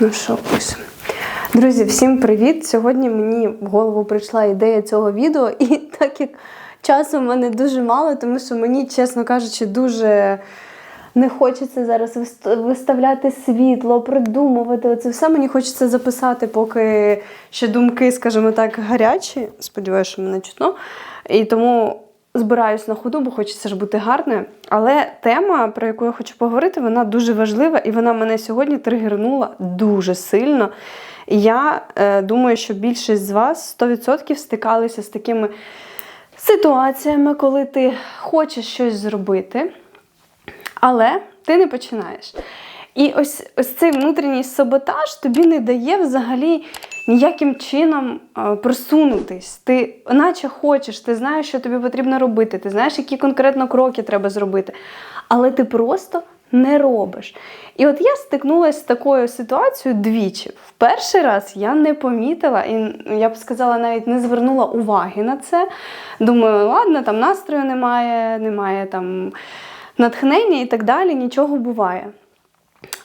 Ну що, пишемо. Друзі, всім привіт! Сьогодні мені в голову прийшла ідея цього відео, і так як часу в мене дуже мало, тому що мені, чесно кажучи, дуже не хочеться зараз виставляти світло, придумувати. Оце все мені хочеться записати, поки ще думки, скажімо так, гарячі. Сподіваюся, що мене чутно. І тому збираюсь на ходу, бо хочеться ж бути гарною. Але тема, про яку я хочу поговорити, вона дуже важлива і вона мене сьогодні тригернула дуже сильно. Я е, думаю, що більшість з вас 100% стикалися з такими ситуаціями, коли ти хочеш щось зробити, але ти не починаєш. І ось, ось цей внутрішній саботаж тобі не дає взагалі ніяким чином е, просунутись. Ти наче хочеш, ти знаєш, що тобі потрібно робити, ти знаєш, які конкретно кроки треба зробити, але ти просто не робиш. І от я стикнулася з такою ситуацією двічі. В перший раз я не помітила, і я б сказала, навіть не звернула уваги на це. Думаю, ладно, там настрою немає, немає там натхнення і так далі, нічого буває.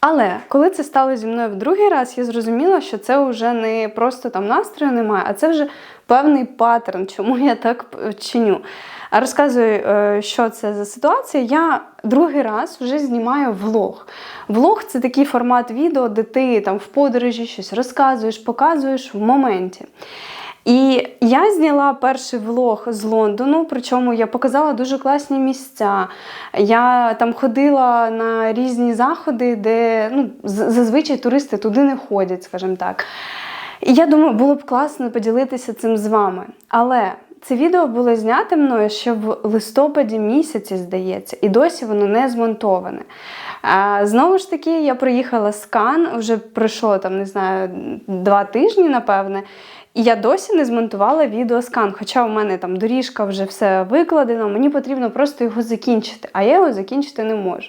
Але коли це стало зі мною в другий раз, я зрозуміла, що це вже не просто там настрою немає, а це вже певний паттерн, чому я так чиню. Розказую, е, що це за ситуація. Я другий раз вже знімаю влог. Влог це такий формат відео, де ти там в подорожі щось розказуєш, показуєш в моменті. І я зняла перший влог з Лондону, причому я показала дуже класні місця. Я там ходила на різні заходи, де ну, зазвичай туристи туди не ходять, скажімо так. І я думаю, було б класно поділитися цим з вами. Але це відео було знято мною ще в листопаді місяці, здається, і досі воно не змонтоване. Знову ж таки, я приїхала з Кан, вже пройшло там, не знаю, два тижні, напевне. І я досі не змонтувала відеоскан, хоча у мене там доріжка вже все викладено, мені потрібно просто його закінчити, а я його закінчити не можу.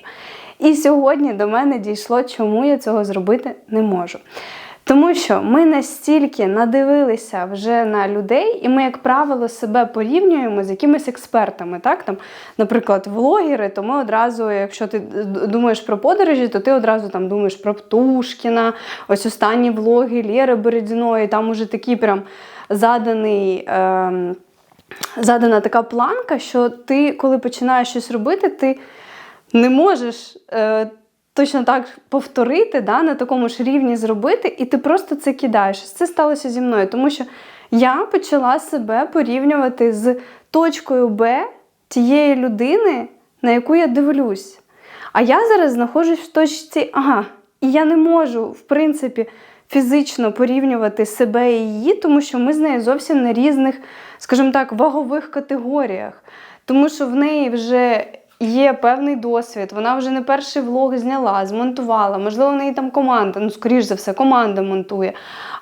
І сьогодні до мене дійшло, чому я цього зробити не можу. Тому що ми настільки надивилися вже на людей, і ми, як правило, себе порівнюємо з якимись експертами. Так? Там, наприклад, влогери, то ми одразу, якщо ти думаєш про подорожі, то ти одразу там думаєш про Птушкіна, ось останні влоги Лєри Бередіної, там уже такий прям заданий. Ем, Задана така планка, що ти, коли починаєш щось робити, ти не можеш е, точно так повторити, да, на такому ж рівні зробити, і ти просто це кидаєш. Це сталося зі мною, тому що я почала себе порівнювати з точкою Б тієї людини, на яку я дивлюсь. А я зараз знаходжусь в точці А. І я не можу, в принципі, фізично порівнювати себе і її, тому що ми з нею зовсім на різних, скажімо так, вагових категоріях. Тому що в неї вже є певний досвід, вона вже не перший влог зняла, змонтувала. Можливо, в неї там команда, ну, скоріш за все, команда монтує.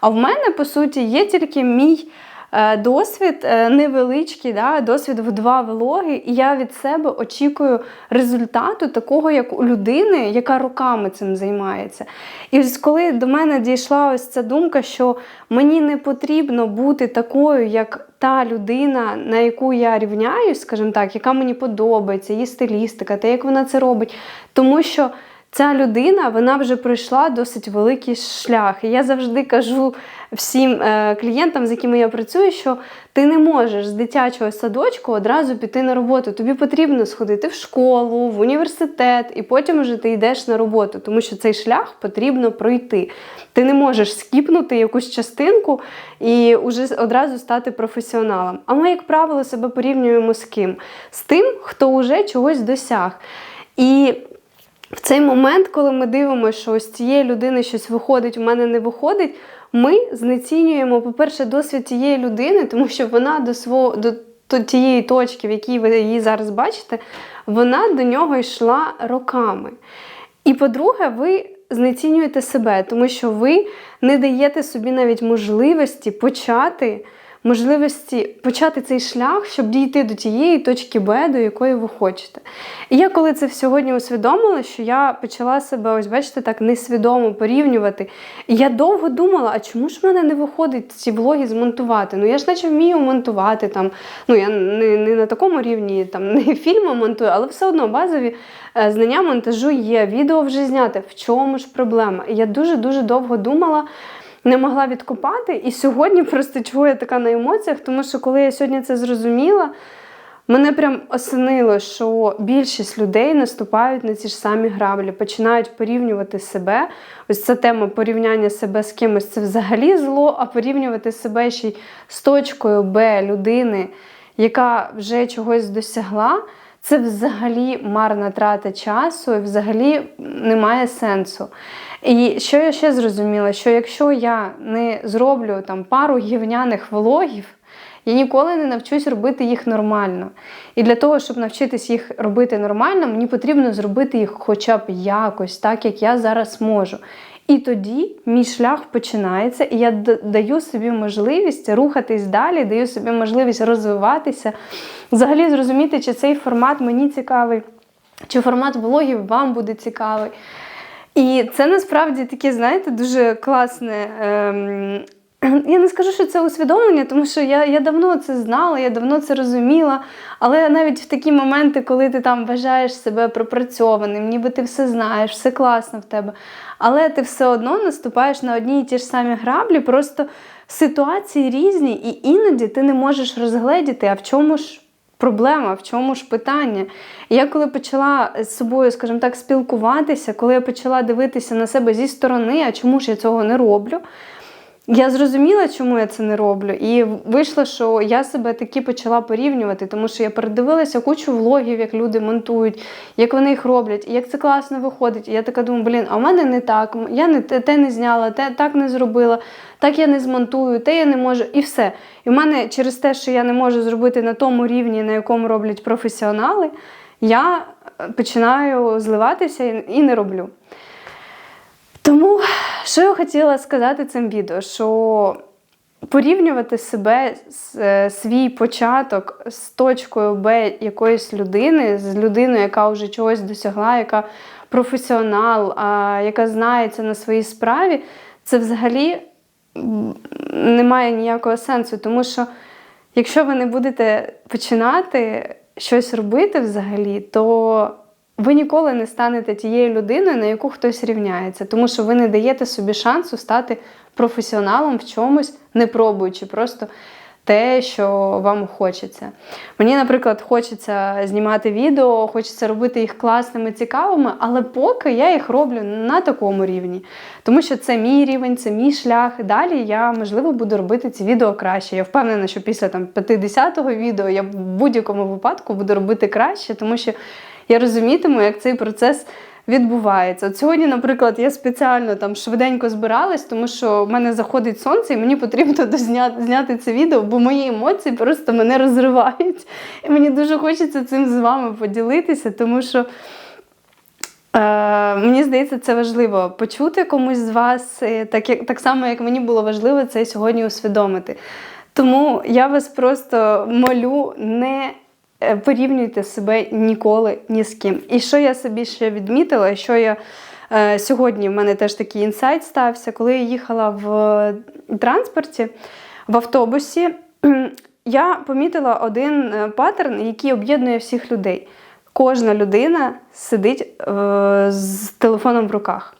А в мене, по суті, є тільки мій. Е, Досвід е, невеличкий, да, досвід в два влоги, і я від себе очікую результату такого, як у людини, яка роками цим займається. І ось коли до мене дійшла ось ця думка, що мені не потрібно бути такою, як та людина, на яку я рівняюсь, скажімо так, яка мені подобається, її стилістика, те, як вона це робить. Тому що ця людина вона вже пройшла досить великий шлях. І я завжди кажу всім е, клієнтам, з якими я працюю, що ти не можеш з дитячого садочку одразу піти на роботу. Тобі потрібно сходити в школу, в університет, і потім вже ти йдеш на роботу, тому що цей шлях потрібно пройти. Ти не можеш скіпнути якусь частинку і вже одразу стати професіоналом. А ми, як правило, себе порівнюємо з ким? З тим, хто вже чогось досяг. І в цей момент, коли ми дивимося, що ось цієї людини щось виходить, у мене не виходить, ми знецінюємо, по-перше, досвід тієї людини, тому що вона до свого до тієї точки, в якій ви її зараз бачите, вона до нього йшла роками. І по-друге, ви знецінюєте себе, тому що ви не даєте собі навіть можливості почати можливості почати цей шлях, щоб дійти до тієї точки Б, до якої ви хочете. І я коли це сьогодні усвідомила, що я почала себе, ось бачите, так несвідомо порівнювати. І я довго думала, а чому ж в мене не виходить ці влоги змонтувати? Ну я ж наче вмію монтувати там. Ну я не, не на такому рівні, там не фільми монтую, але все одно базові е, знання монтажу є. Відео вже зняти. В чому ж проблема? І я дуже-дуже довго думала не могла відкопати. І сьогодні просто чого я така на емоціях, тому що коли я сьогодні це зрозуміла, мене прям осенило, що більшість людей наступають на ці ж самі граблі, починають порівнювати себе. Ось ця тема порівняння себе з кимось це взагалі зло, а порівнювати себе ще й з точкою Б людини, яка вже чогось досягла. Це взагалі марна трата часу і взагалі немає сенсу. І що я ще зрозуміла, що якщо я не зроблю там пару гівняних влогів, я ніколи не навчусь робити їх нормально. І для того, щоб навчитись їх робити нормально, мені потрібно зробити їх хоча б якось, так як я зараз можу. І тоді мій шлях починається, і я даю собі можливість рухатись далі, даю собі можливість розвиватися, взагалі зрозуміти, чи цей формат мені цікавий, чи формат влогів вам буде цікавий. І це насправді таке, знаєте, дуже класне. Я не скажу, що це усвідомлення, тому що я я давно це знала, я давно це розуміла. Але навіть в такі моменти, коли ти там вважаєш себе пропрацьованим, ніби ти все знаєш, все класно в тебе. Але ти все одно наступаєш на одні і ті ж самі граблі, просто ситуації різні, і іноді ти не можеш розгледіти, а в чому ж проблема, в чому ж питання. І я коли почала з собою, скажімо так, спілкуватися, коли я почала дивитися на себе зі сторони, а чому ж я цього не роблю. Я зрозуміла, чому я це не роблю, і вийшло, що я себе таки почала порівнювати, тому що я передивилася кучу влогів, як люди монтують, як вони їх роблять, і як це класно виходить. І я така думаю, блін, а в мене не так, я не те не зняла, те так не зробила, так я не змонтую, те я не можу, і все. І в мене через те, що я не можу зробити на тому рівні, на якому роблять професіонали, я починаю зливатися і не роблю. Тому, що я хотіла сказати цим відео, що порівнювати себе, е, свій початок з точкою Б якоїсь людини, з людиною, яка вже чогось досягла, яка професіонал, яка знається на своїй справі, це взагалі не має ніякого сенсу. Тому що, якщо ви не будете починати щось робити взагалі, то ви ніколи не станете тією людиною, на яку хтось рівняється, тому що ви не даєте собі шансу стати професіоналом в чомусь, не пробуючи просто те, що вам хочеться. Мені, наприклад, хочеться знімати відео, хочеться робити їх класними, цікавими, але поки я їх роблю на такому рівні. Тому що це мій рівень, це мій шлях. Далі я, можливо, буду робити ці відео краще. Я впевнена, що після там 50-го відео я в будь-якому випадку буду робити краще, тому що я розумітиму, як цей процес відбувається. От сьогодні, наприклад, я спеціально там швиденько збиралась, тому що в мене заходить сонце, і мені потрібно дозняти, зняти це відео, бо мої емоції просто мене розривають. І мені дуже хочеться цим з вами поділитися, тому що. Е, мені здається, це важливо почути комусь з вас, е, так як так само, як мені було важливо це сьогодні усвідомити. Тому я вас просто молю не порівнюйте себе ніколи ні з ким. І що я собі ще відмітила, що я е, сьогодні в мене теж такий інсайт стався, коли я їхала в транспорті в автобусі, я помітила один е, паттерн, який об'єднує всіх людей. Кожна людина сидить е, з телефоном в руках.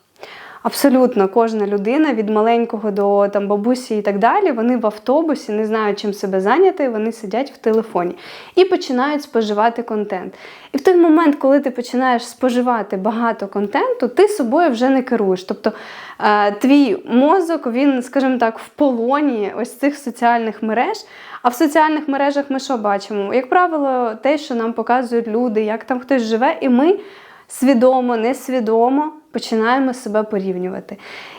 Абсолютно кожна людина від маленького до там бабусі і так далі, вони в автобусі не знають, чим себе зайняти, вони сидять в телефоні і починають споживати контент. І в той момент, коли ти починаєш споживати багато контенту, ти собою вже не керуєш. Тобто е, твій мозок, він, скажімо так, в полоні ось цих соціальних мереж. А в соціальних мережах ми що бачимо? Як правило, те, що нам показують люди, як там хтось живе, і ми свідомо, несвідомо починаємо себе порівнювати.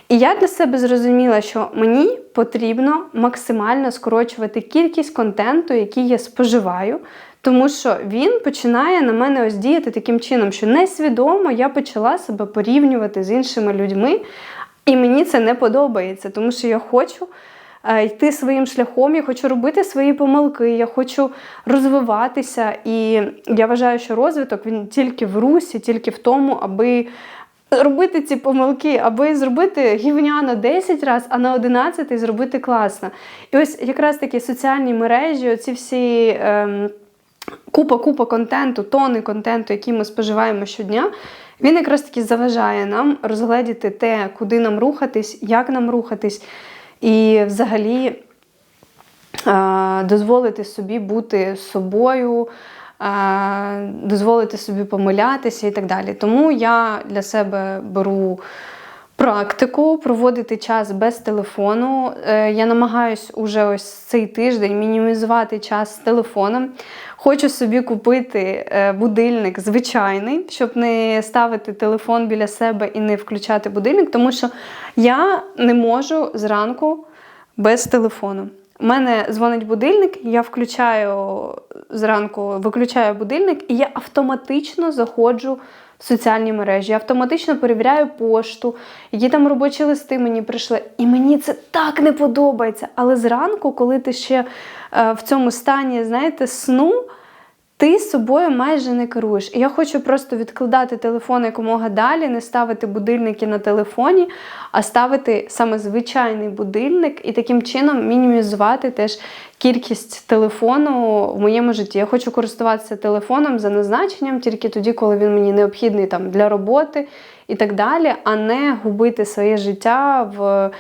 І я для себе зрозуміла, що мені потрібно максимально скорочувати кількість контенту, який я споживаю, тому що він починає на мене ось діяти таким чином, що несвідомо я почала себе порівнювати з іншими людьми, і мені це не подобається, тому що я хочу. е, йти своїм шляхом, я хочу робити свої помилки, я хочу розвиватися. І я вважаю, що розвиток він тільки в русі, тільки в тому, аби. Робити ці помилки, аби зробити гівняно 10 разів, а на 11 зробити класно. І ось якраз такі соціальні мережі, оці всі ем, купа-купа контенту, тони контенту, який ми споживаємо щодня, він якраз таки заважає нам розгледіти те, куди нам рухатись, як нам рухатись, і взагалі е, дозволити собі бути собою, дозволити собі помилятися і так далі. Тому я для себе беру. Практику проводити час без телефону. Е, Я намагаюсь уже ось цей тиждень мінімізувати час з телефоном. Хочу собі купити е, будильник звичайний, щоб не ставити телефон біля себе і не включати будильник, тому що я не можу зранку без телефону. У мене дзвонить будильник, я включаю зранку, виключаю будильник, і я автоматично заходжу в соціальні мережі. Я автоматично перевіряю пошту, які там робочі листи мені прийшли. І мені це так не подобається. Але зранку, коли ти ще е, в цьому стані, знаєте, сну. Ти собою майже не керуєш. І я хочу просто відкладати телефон якомога далі, не ставити будильники на телефоні, а ставити саме звичайний будильник і таким чином мінімізувати теж кількість телефону в моєму житті. Я хочу користуватися телефоном за назначенням тільки тоді, коли він мені необхідний там для роботи і так далі, а не губити своє життя в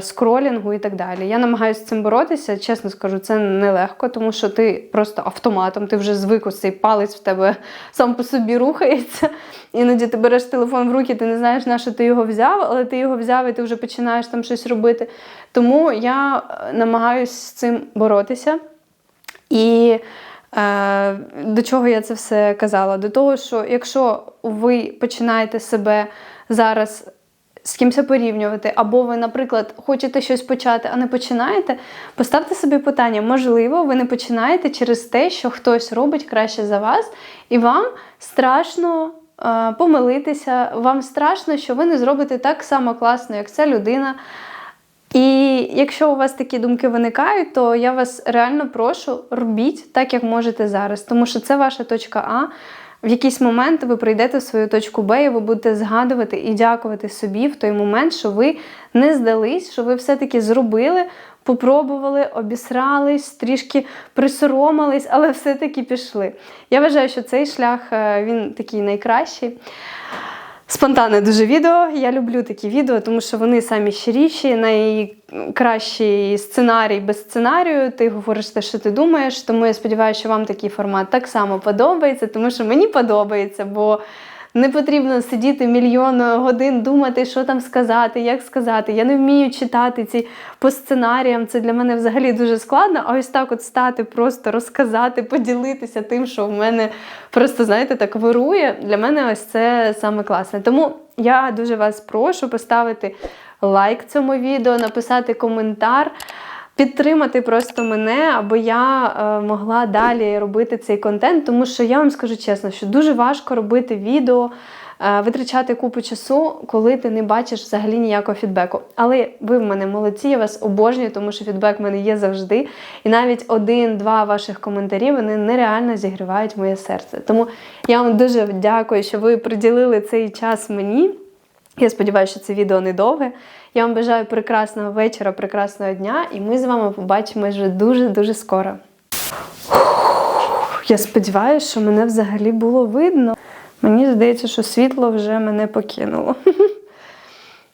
скролінгу і так далі. Я намагаюся з цим боротися. Чесно скажу, це нелегко, тому що ти просто автоматом, ти вже звик ось цей палець в тебе сам по собі рухається. Іноді ти береш телефон в руки, ти не знаєш, на що ти його взяв, але ти його взяв і ти вже починаєш там щось робити. Тому я е, намагаюся з цим боротися. І е, до чого я це все казала? До того, що якщо ви починаєте себе зараз з кимось порівнювати, або ви, наприклад, хочете щось почати, а не починаєте, поставте собі питання, можливо, ви не починаєте через те, що хтось робить краще за вас, і вам страшно. е, Помилитися, вам страшно, що ви не зробите так само класно, як ця людина. І якщо у вас такі думки виникають, то я вас реально прошу, робіть так, як можете зараз, тому що це ваша точка А. В якийсь момент ви прийдете в свою точку Б, і ви будете згадувати і дякувати собі в той момент, що ви не здались, що ви все-таки зробили, попробували, обісрались, трішки присоромились, але все-таки пішли. Я вважаю, що цей шлях е, він такий найкращий. Спонтанне дуже відео. Я люблю такі відео, тому що вони самі щиріші, найкращий сценарій без сценарію. Ти говориш те, що ти думаєш. Тому я сподіваюся, що вам такий формат так само подобається, тому що мені подобається, бо не потрібно сидіти мільйон годин, думати, що там сказати, як сказати. Я не вмію читати ці по сценаріям. Це для мене взагалі дуже складно. А ось так от стати, просто розказати, поділитися тим, що в мене просто, знаєте, так вирує. Для мене ось це саме класне. Тому я дуже вас прошу поставити лайк цьому відео, написати коментар. Підтримати просто мене, аби я е, могла далі робити цей контент, тому що я вам скажу чесно, що дуже важко робити відео, е, витрачати купу часу, коли ти не бачиш взагалі ніякого фідбеку. Але ви в мене молодці, я вас обожнюю, тому що фідбек в мене є завжди. І навіть один-два ваших коментарі вони нереально зігрівають моє серце. Тому я вам дуже дякую, що ви приділили цей час мені. Я сподіваюся, що це відео недовге. Я вам бажаю прекрасного вечора, прекрасного дня, і ми з вами побачимось вже дуже-дуже скоро. Я сподіваюся, що мене взагалі було видно. Мені здається, що світло вже мене покинуло.